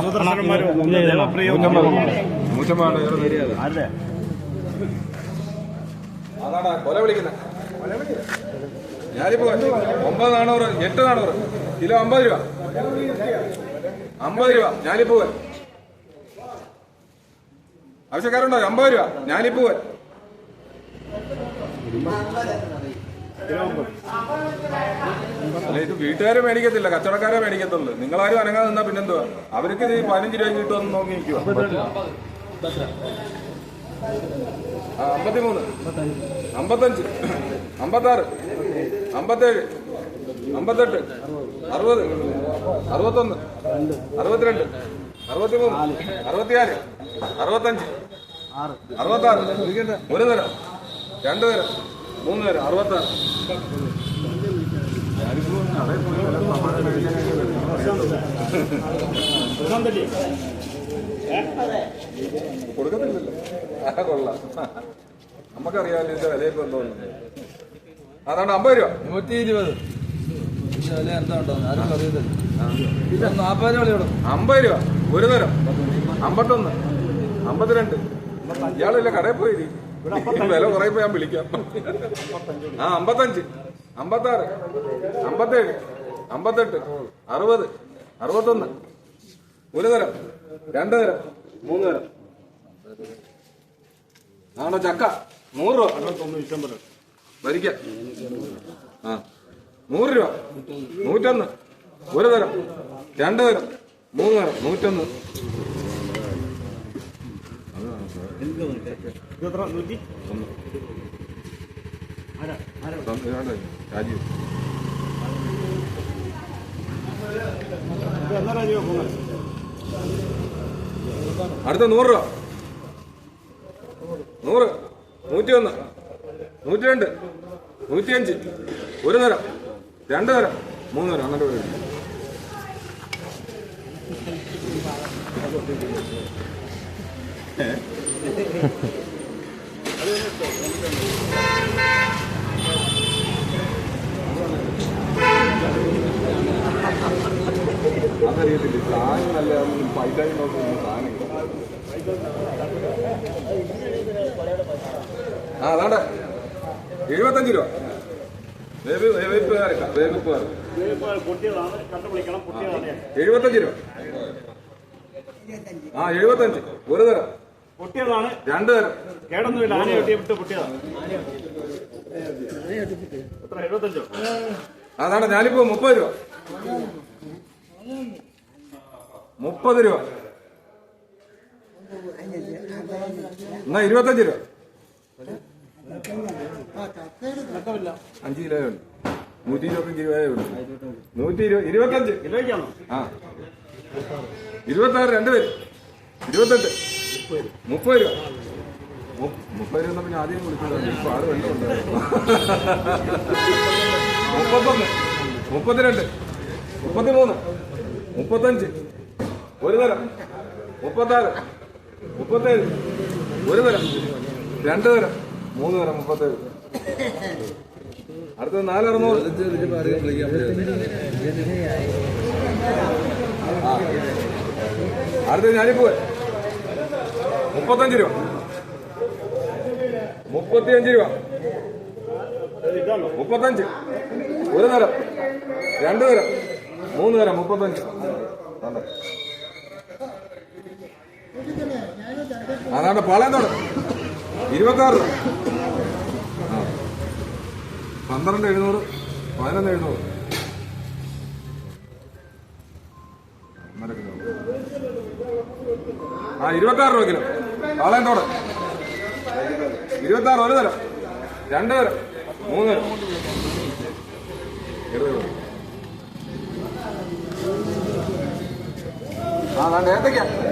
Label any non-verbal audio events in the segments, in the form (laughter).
സുദർശനന്മാരും കൊല വിളിക്കുന്നത് ഞാനിപ്പോ ഒമ്പത് നാണൂറ് എട്ട് നാണൂറ് കിലോ അമ്പത് രൂപ. അമ്പത് രൂപ ഞാനിപ്പോ ആവശ്യക്കാരുണ്ടോ? അമ്പത് രൂപ ഞാനിപ്പോ അല്ല ഇത് വീട്ടുകാരെ മേടിക്കത്തില്ല കച്ചവടക്കാരെ മേടിക്കത്തുള്ളൂ. നിങ്ങളാരും അനങ്ങാതെ നിന്നാ പിന്നെന്തുവാ? അവർക്ക് ഇത് പതിനഞ്ച് രൂപ കിട്ടുമെന്ന് നോക്കി നിൽക്കുക അമ്പത്തിമൂന്ന്. അമ്പത്തഞ്ച്. അമ്പത്താറ്. അമ്പത്തേഴ്. അമ്പത്തെട്ട്. അറുപത്. അറുപത്തൊന്ന്. അറുപത്തിരണ്ട്. അറുപത്തിമൂന്ന്. അറുപത്തിനാല് അറുപത്തഞ്ച്. അറുപത്താറ്. ഒരു തരം രണ്ട് തരം മൂന്ന് തരം അറുപത്താറ്. കൊടുക്കത്തില്ലല്ലോ ആ കൊള്ളാം നമുക്കറിയാമല്ലോ ഇതിന്റെ വില ഇപ്പൊ എന്തോ അതാണ് അമ്പത് രൂപ നൂറ്റി ഇരുപത് വില എന്താ ഉണ്ടോ ആരും അറിയത്തില്ല രൂപ വില അമ്പത് രൂപ ഒരു തരം അമ്പത്തൊന്ന് അമ്പത്തിരണ്ട് ഇയാളില്ല കടയിൽ പോയി വില കുറയുമ്പോ ഞാൻ വിളിക്കാം ആ അമ്പത്തഞ്ച് അമ്പത്താറ് അമ്പത്തേഴ് അമ്പത്തെട്ട് അറുപത് അറുപത്തൊന്ന്. ഒരു തരം രണ്ട് തരം മൂന്ന് തരം. ആണോ ചക്ക? നൂറ് രൂപ. വരിക്ക ആ. നൂറ് രൂപ. നൂറ്റൊന്ന്. ഒരു തരം രണ്ട് തരം മൂന്ന് തരം നൂറ്റൊന്ന്. നൂറ്റി ഒന്ന് ആരാ ആരാ സം- ഇതാണ്ട് അടുത്ത നൂറ് രൂപ. നൂറ്. നൂറ്റി ഒന്ന് നൂറ്റി രണ്ട് നൂറ്റിയഞ്ച്. ഒരു നേരം. രണ്ട് നേരം. മൂന്ന് നേരം. അങ്ങനെ വരും. (laughs) അതറിയത്തില്ല സാധനം നല്ല പൈസ നോക്കുന്ന സാധനം ആ അതാണ്ട്. എഴുപത്തഞ്ച് രൂപ. വേവിപ്പുകാർ എഴുപത്തഞ്ച് രൂപ. ആ എഴുപത്തഞ്ച്. ഒരു തരം. പൊട്ടിയതാണ്. രണ്ട് തരം. കേടൊന്നുമില്ല ആന കെട്ടി വിട്ട് പൊട്ടിയതാണ്. എത്ര എഴുപത്തഞ്ചോ? അതാണ് ഞാനിപ്പോ മുപ്പത് രൂപ. മുപ്പത് രൂപ. എന്നാ ഇരുപത്തഞ്ച് രൂപ. അഞ്ച് കിലോ നൂറ്റി ഇരുപത്തഞ്ച് രൂപയേ ഉള്ളൂ. നൂറ്റി ഇരുപത് ഇരുപത്തഞ്ച്. കിലോയ്ക്കാണോ ആ. ഇരുപത്തി ആറ് രണ്ടുപേര് ഇരുപത്തെട്ട്. മുപ്പത് രൂപ. മുപ്പത് രൂപ പിന്നെ ആദ്യം വിളിച്ചത് ഇപ്പൊ ആറ് വെള്ളമുണ്ട് മുപ്പത്തൊന്ന്. മുപ്പത്തിരണ്ട്. മുപ്പത്തിമൂന്ന്. മുപ്പത്തഞ്ച്. ഒരു തരം. മുപ്പത്താറ്. മുപ്പത്തേഴ്. ഒരു തരം. രണ്ട് തരം. മൂന്ന് തരം. മുപ്പത്തേഴ്. അടുത്തത് നാലറുന്നൂറ് അടുത്തത് ഞാനിപ്പോ മുപ്പത്തഞ്ച് രൂപ. മുപ്പത്തിയഞ്ച് രൂപ. മുപ്പത്തഞ്ച്. ഒരു തരം. രണ്ട് തരം. മൂന്ന് തരം. മുപ്പത്തഞ്ച്. ആണ്ടെ. പാളയം പാളയത്തോട്. ഇരുപത്താറ്. പന്ത്രണ്ട് എഴുന്നൂറ് പതിനൊന്ന് എഴുന്നൂറ്. ആ ഇരുപത്താറ് രൂപ കിലോ. പാളയത്തോട്. ഇരുപത്താറ് ഒരു തരം. രണ്ട് തരം. മൂന്ന് തരം. ഇരുപത് ആ ഏത്തയ്ക്ക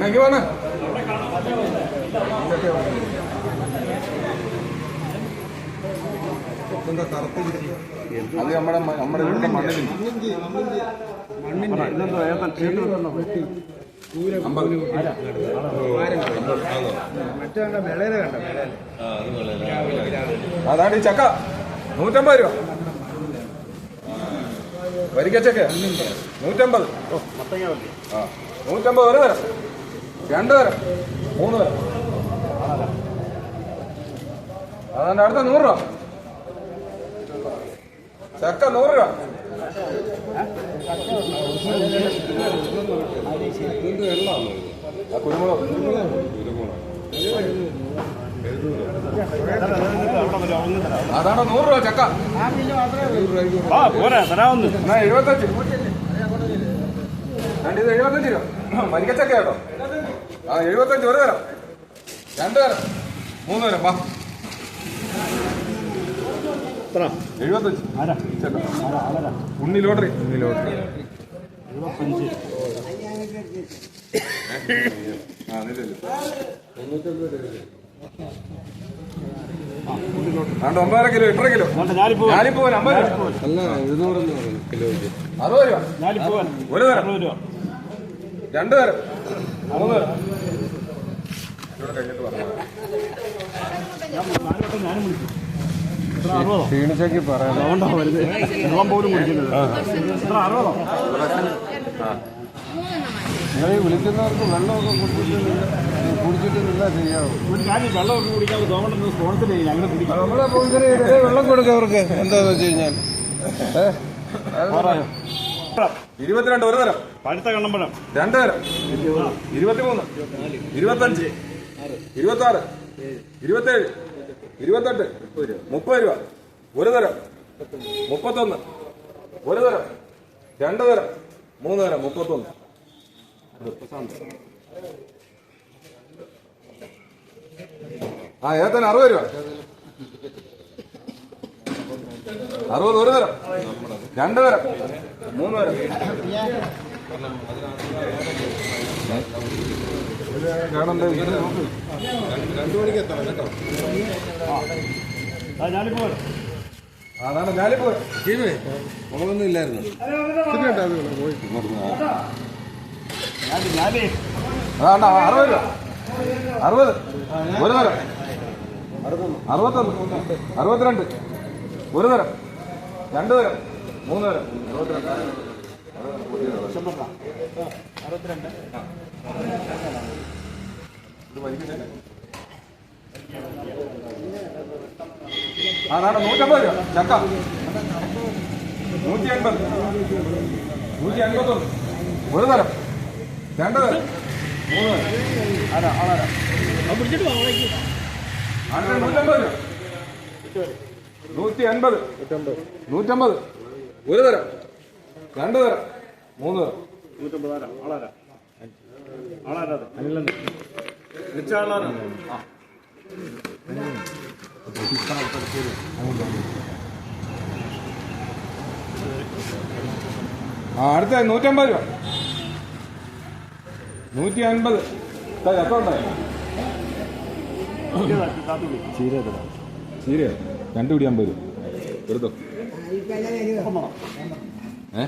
എന്നാ. വന്ന് അത് നമ്മുടെ നമ്മുടെ ഇവിടുത്തെ മണ്ണിൽ അതാണ് ഈ ചക്ക. നൂറ്റമ്പത് രൂപ. വരിക്കച്ചക്ക നൂറ്റമ്പത്. നൂറ്റമ്പത് ഒരു തരം. രണ്ട് തരം മൂന്ന് തരം അതെന്റെ അടുത്ത നൂറ് രൂപ? ചക്ക നൂറ് രൂപ. ആ കുരുമുളക് തരാം അതാണ് നൂറ് രൂപ ചക്ക. പോരാ എഴുപത്തഞ്ച്. രണ്ടിത് എഴുപത്തഞ്ച് രൂപ. മരിക്കച്ചക്ക കേട്ടോ. ആ എഴുപത്തഞ്ച് ഒരു തരം. രണ്ട് തരം. മൂന്ന് തരം. വാ. എഴുപത്തഞ്ച്. ഉണ്ണി ലോട്ടറി. ഉണ്ണി ലോട്ടറി. ആ രണ്ട് ഒമ്പതര കിലോ എട്ടര കിലോ. ഞാലിപ്പൂവൻ ഞാലിപ്പൂ ഞാലിപ്പൂ അമ്പത് അല്ല കിലോയ്ക്ക്. അറുപത് രൂപ. ഒരു തരം. രണ്ട് തരം. ക്ഷീണിച്ചേക്ക് പറയാം. വരുന്നത് വെള്ളം പോലും കുടിക്കുന്നത് എത്ര അറുപതോ? നിങ്ങൾ ഈ വിളിക്കുന്നവർക്ക് വെള്ളമൊക്കെ കുടിച്ചിട്ട് കുടിച്ചിട്ട് എന്താ ശരിയാവും ഒരു കാര്യം വെള്ളമൊക്കെ കുടിക്കാതെ ഗവൺമെന്റ് സ്പോൺസർ ചെയ്യും ഞങ്ങൾ കുടിക്കാം. നമ്മളെ വെള്ളം കൊടുക്കുക അവർക്ക്. എന്താന്ന് വെച്ച് കഴിഞ്ഞാൽ? ഇരുപത്തിരണ്ട് ഒരു തരം. പഴുത്ത കണ്ണമ്പഴം. രണ്ടുപേരം ഇരുപത്തിമൂന്ന് ഇരുപത്തഞ്ച് ഇരുപത്തി ആറ് ഇരുപത്തേഴ് ഇരുപത്തെട്ട് മുപ്പത് രൂപ. ഒരു തരം മുപ്പത്തൊന്ന്. ഒരു തരം രണ്ട് തരം മൂന്ന് തരം മുപ്പത്തൊന്ന്. ആ ഏത്തന് അറുപത് രൂപ. അറുപത് ഒരു തരം രണ്ട് തരം മൂന്ന് തരം അതാണ് ഞാലിപ്പോ നമ്മളൊന്നും ഇല്ലായിരുന്നു അതാണ് അറുപത്. രൂപ അറുപത്. ഒരു തരം അറുപത്തൊന്ന്. അറുപത്തിരണ്ട്. ഒരു തരം. രണ്ട് തരം. മൂന്ന് തരം. അതാണ് നൂറ്റമ്പത് രൂപ. ചക്ക. നൂറ്റി അൻപത് നൂറ്റി അൻപത്തൊന്ന് ഒരു തരം. രണ്ട് തരം മൂന്ന്. തരം ആരാ? ആളാരാ? നൂറ്റമ്പത് രൂപ. നൂറ്റി അൻപത് നൂറ്റമ്പത്. ഒരു തരം. രണ്ട് തരം മൂന്ന് തരം നൂറ്റമ്പത് ആരാ ആളാരാ? ആളാരാ അത്? അനിലെന്ന് ആളാരാ ആ. ആ അടുത്ത നൂറ്റമ്പത് രൂപ. നൂറ്റി അൻപത് എത്ര ഉണ്ടായി ചീര രണ്ട് പിടി അമ്പത് രൂപ. എടുത്തോ ഏ?